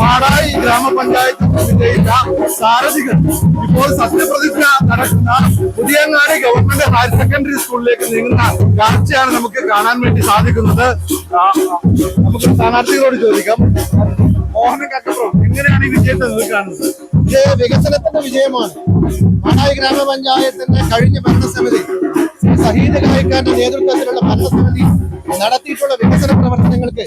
മാടായി ഗ്രാമപഞ്ചായത്ത് വിജയിച്ച സാരഥികൾ. ഇപ്പോൾ സത്യപ്രതിജ്ഞ നടക്കുന്ന പുതിയങ്ങാടി ഗവൺമെന്റ് ഹയർ സെക്കൻഡറി സ്കൂളിലേക്ക് നീങ്ങുന്ന കാഴ്ചയാണ് നമുക്ക് കാണാൻ വേണ്ടി സാധിക്കുന്നത്. നമുക്ക് സ്ഥാനാർത്ഥികളോട് ചോദിക്കാം. മോഹൻ കക്കപ്പുറം എങ്ങനെയാണ് ഈ വിജയത്തെ നിങ്ങൾ കാണുന്നത്? ഇത് വികസനത്തിന്റെ വിജയമാണ്. മാടായി ഗ്രാമപഞ്ചായത്തിന്റെ കഴിഞ്ഞ ഭരണസമിതി സഹീദ് നേതൃത്വത്തിലുള്ള ഭരണസമിതി നടത്തിയിട്ടുള്ള വികസന പ്രവർത്തനങ്ങൾക്ക്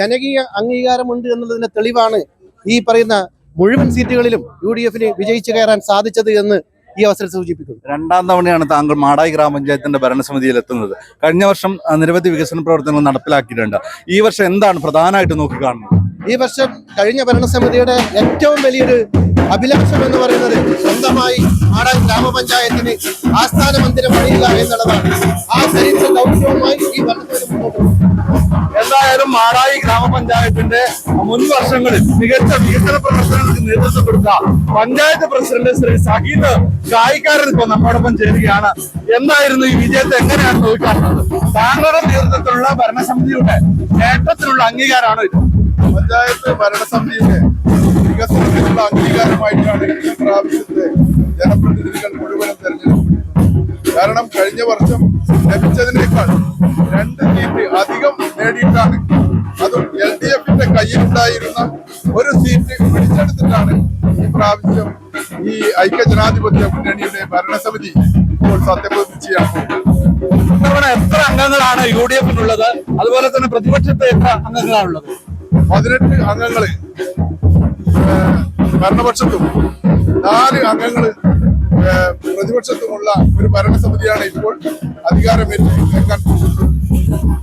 ജനകീയ അംഗീകാരമുണ്ട് എന്നുള്ളതിന്റെ തെളിവാണ് ഈ പറയുന്ന മുഴുവൻ സീറ്റുകളിലും യു ഡി എഫിന് വിജയിച്ചു കയറാൻ സാധിച്ചത് എന്ന് ഈ അവസരത്തിൽ സൂചിപ്പിക്കുന്നു. രണ്ടാം തവണയാണ് താങ്കൾ മാടായി ഗ്രാമപഞ്ചായത്തിന്റെ ഭരണസമിതിയിൽ എത്തുന്നത്. കഴിഞ്ഞ വർഷം നിരവധി വികസന പ്രവർത്തനങ്ങൾ നടപ്പിലാക്കിയിട്ടുണ്ട്. ഈ വർഷം എന്താണ് പ്രധാനമായിട്ട് നോക്കിക്കാണുന്നത് ഈ വർഷം കഴിഞ്ഞ ഭരണസമിതിയുടെ ഏറ്റവും വലിയൊരു അഭിലാഷം എന്ന് പറയുന്നത് സ്വന്തമായി ആടാൻ ഗ്രാമപഞ്ചായത്തിന് ആസ്ഥാന മന്ദിരം പണിയുക എന്നുള്ളതാണ്. ആ ചരിത്ര ദൗത്യവുമായി ഈ പോകും എന്തായാലും മാടായി ഗ്രാമപഞ്ചായത്തിന്റെ മുൻ വർഷങ്ങളിൽ മികച്ച വികസന പ്രവർത്തനങ്ങൾക്ക് നേതൃത്വം കൊടുത്ത പഞ്ചായത്ത് പ്രസിഡന്റ് ശ്രീ സഹീദ് കായിക്കാരൻ ഇപ്പൊ നമ്മോടൊപ്പം ചേരുകയാണ്. എന്തായിരുന്നു ഈ വിജയത്തെ എങ്ങനെയാണ് നോക്കാറുള്ളത്? താങ്കളുടെ നേതൃത്വത്തിലുള്ള ഭരണസമിതിയുടെ നേട്ടത്തിനുള്ള അംഗീകാരമാണോ ഇത്? പഞ്ചായത്ത് ഭരണസമിതിയുടെ വികസനത്തിനുള്ള അംഗീകാരമായിട്ടാണ് ഈ പ്രാവശ്യത്തെ ജനപ്രതിനിധികൾ മുഴുവനും തെരഞ്ഞെടുക്കുന്നത് കാരണം കഴിഞ്ഞ വർഷം ലഭിച്ചതിനേക്കാൾ രണ്ട് സീറ്റ് അധികം നേടിയിട്ടാണ് അതും എൽ ഡി എഫിന്റെ കയ്യിലുണ്ടായിരുന്ന ഒരു സീറ്റ് പിടിച്ചെടുത്തിട്ടാണ് ഈ പ്രാവശ്യം ഈ ഐക്യ ജനാധിപത്യ മുന്നണിയുടെ ഭരണസമിതി ഇപ്പോൾ സത്യപ്രതിജ്ഞയാണ് ഇത്തവണ എത്ര അംഗങ്ങളാണ് യു ഡി എഫിനുള്ളത് അതുപോലെ തന്നെ പ്രതിപക്ഷത്തെ എത്ര അംഗങ്ങളാണുള്ളത്? പതിനെട്ട് അംഗങ്ങൾ ഭരണപക്ഷത്തും നാല് അംഗങ്ങൾ പ്രതിപക്ഷത്തുമുള്ള ഒരു ഭരണസമിതിയാണ് ഇപ്പോൾ അധികാരമേറ്റെടുക്കാൻ പോകുന്നത്.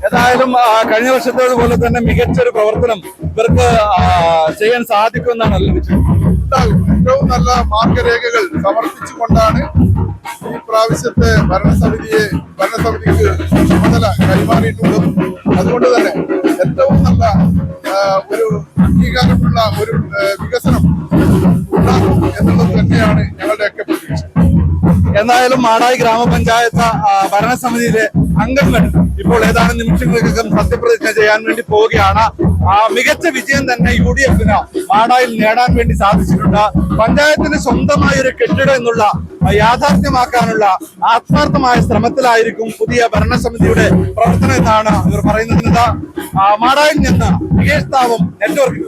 ഏതായാലും കഴിഞ്ഞ കഴിഞ്ഞ വർഷത്തേതുപോലെ തന്നെ മികച്ചൊരു പ്രവർത്തനം ഇവർക്ക് ചെയ്യാൻ സാധിക്കുമെന്നാണ് ഉണ്ടാകും. ഏറ്റവും നല്ല മാർഗരേഖകൾ സമർപ്പിച്ചുകൊണ്ടാണ് ഈ പ്രാവശ്യത്തെ ഭരണസമിതിയെ ഭരണസമിതിക്ക് ചുമതല കൈമാറിയിട്ടുള്ളത്. അതുകൊണ്ട് തന്നെ ഏറ്റവും നല്ല ഒരു അംഗീകാരമുള്ള ഒരു വികസനം എന്നുള്ളത് തന്നെയാണ് ഞങ്ങളുടെയൊക്കെ പ്രതീക്ഷ. എന്തായാലും മാടായി ഗ്രാമപഞ്ചായത്ത് ഭരണസമിതിയിലെ അംഗങ്ങൾ ഇപ്പോൾ ഏതാനും നിമിഷങ്ങൾക്കകം സത്യപ്രതിജ്ഞ ചെയ്യാൻ വേണ്ടി പോവുകയാണ്. ആ മികച്ച വിജയം തന്നെ യു ഡി എഫിന് മാടായിൽ നേടാൻ വേണ്ടി സാധിച്ചിട്ടുണ്ട്. പഞ്ചായത്തിന് സ്വന്തമായ ഒരു കെട്ടിടം എന്നുള്ള യാഥാർത്ഥ്യമാക്കാനുള്ള ആത്മാർത്ഥമായ ശ്രമത്തിലായിരിക്കും പുതിയ ഭരണസമിതിയുടെ പ്രവർത്തനം എന്നാണ് ഇവർ പറയുന്നത്. മാടായിൽ നിന്ന് വികേഷ് താവും നെറ്റ്വർക്ക്